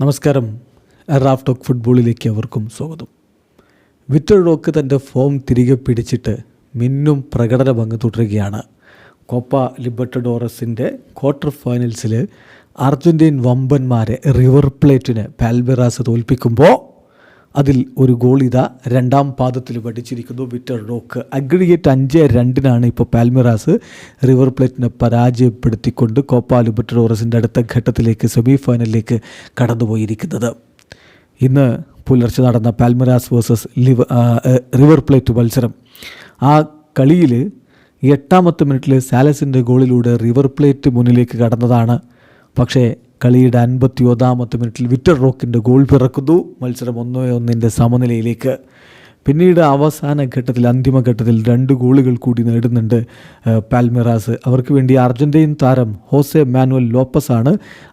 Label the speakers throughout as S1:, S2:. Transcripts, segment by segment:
S1: നമസ്കാരം. Raf talk ഫുട്ബോളിലേക്ക് അവർക്കും സ്വാഗതം. വിറ്റർ ഡോക്ക് തന്റെ ഫോം തിരികെ പിടിച്ചിട്ട് മിന്നും പ്രകടന പങ്ക് തുടരുകയാണ്. കോപ്പ ലിബർട്ടഡോറസിന്റെ ക്വാർട്ടർ ഫൈനൽസിൽ അർജന്റീൻ വമ്പന്മാരെ റിവർ പ്ലേറ്റിന് പാൽബെറാസ് തോൽപ്പിക്കുമ്പോൾ അതിൽ ഒരു ഗോൾ ഇതാ രണ്ടാം പാദത്തിൽ പഠിച്ചിരിക്കുന്നു വിറ്റർ റോക്ക്. അഗ്രിഗേറ്റ് അഞ്ച് രണ്ടിനാണ് ഇപ്പോൾ പാൽമിറാസ് റിവർ പ്ലേറ്റിനെ പരാജയപ്പെടുത്തിക്കൊണ്ട് കോപ്പ ലിബർട്ടഡോറസിന്റെ അടുത്ത ഘട്ടത്തിലേക്ക് സെമി ഫൈനലിലേക്ക് കടന്നുപോയിരിക്കുന്നത്. ഇന്ന് പുലർച്ചെ നടന്ന പാൽമിറാസ് വേഴ്സസ് ലിവ റിവർ പ്ലേറ്റ് മത്സരം. ആ കളിയിൽ എട്ടാമത്തെ മിനിറ്റിൽ സാലസിന്റെ ഗോളിലൂടെ റിവർ പ്ലേറ്റ് മുന്നിലേക്ക് കടന്നതാണ്. പക്ഷേ കളിയുടെ അൻപത്തി ഒന്നാമത്തെ മിനിറ്റിൽ വിറ്റർ റോക്കിന്റെ ഗോൾ പിറക്കുന്നു. മത്സരം ഒന്നോ ഒന്നിന്റെ സമനിലയിലേക്ക്. പിന്നീട് അവസാന ഘട്ടത്തിൽ അന്തിമ ഘട്ടത്തിൽ രണ്ട് ഗോളുകൾ കൂടി നേടുന്നുണ്ട് പാൽമിറാസ്. അവർക്ക് വേണ്ടി അർജന്റീൻ താരം ഹോസെ മാനുവൽ ലോപ്പസ് ആണ്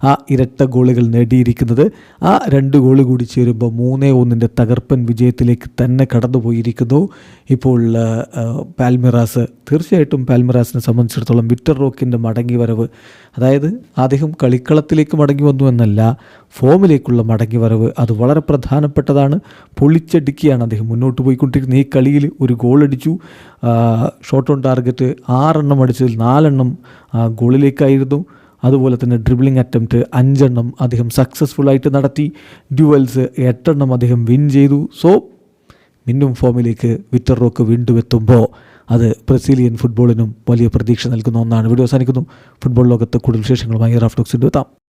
S1: ആ ഇരട്ട ഗോളുകൾ നേടിയിരിക്കുന്നത്. ആ രണ്ട് ഗോൾ കൂടി ചേരുമ്പോൾ മൂന്നേ ഒന്നിന്റെ തകർപ്പൻ വിജയത്തിലേക്ക് തന്നെ കടന്നുപോയിരിക്കുന്നു. ഇപ്പോൾ പാൽമിറാസ്. തീർച്ചയായിട്ടും പാൽമിറാസിനെ സംബന്ധിച്ചിടത്തോളം വിറ്റർ റോക്കിന്റെ മടങ്ങി വരവ് അതായത് അദ്ദേഹം കളിക്കളത്തിലേക്ക് മടങ്ങി വന്നു എന്നല്ല ഫോമിലേക്കുള്ള മടങ്ങി വരവ് അത് വളരെ പ്രധാനപ്പെട്ടതാണ്. പൊളിച്ചടിക്കുകയാണ് അദ്ദേഹം മുന്നോട്ട് പോയിക്കൊണ്ടിരിക്കുന്നത് ഈ കളിയിൽ ഒരു ഗോൾ അടിച്ചു. ഷോട്ട് ഓൺ ടാർഗറ്റ് ആറെണ്ണം അടിച്ചതിൽ നാലെണ്ണം ഗോളിലേക്കായിരുന്നു അതുപോലെ തന്നെ ഡ്രിബ്ലിംഗ് അറ്റംപ്റ്റ് അഞ്ചെണ്ണം അദ്ദേഹം സക്സസ്ഫുൾ ആയിട്ട് നടത്തി. ഡ്യുവൽസ് എട്ടെണ്ണം അദ്ദേഹം വിൻ ചെയ്തു. സോ മിന്നും ഫോമിലേക്ക് വിറ്റർ റോക്ക് വീണ്ടും എത്തുമ്പോൾ അത് ബ്രസീലിയൻ ഫുട്ബോളിനും വലിയ പ്രതീക്ഷ നൽകുന്ന ഒന്നാണ്. വീഡിയോ അവസാനിക്കുന്നു. ഫുട്ബോൾ ലോകത്ത് കൂടുതൽ വിശേഷങ്ങളുമായി റാഫ്റ്റോക്സിന്റെ എത്താം.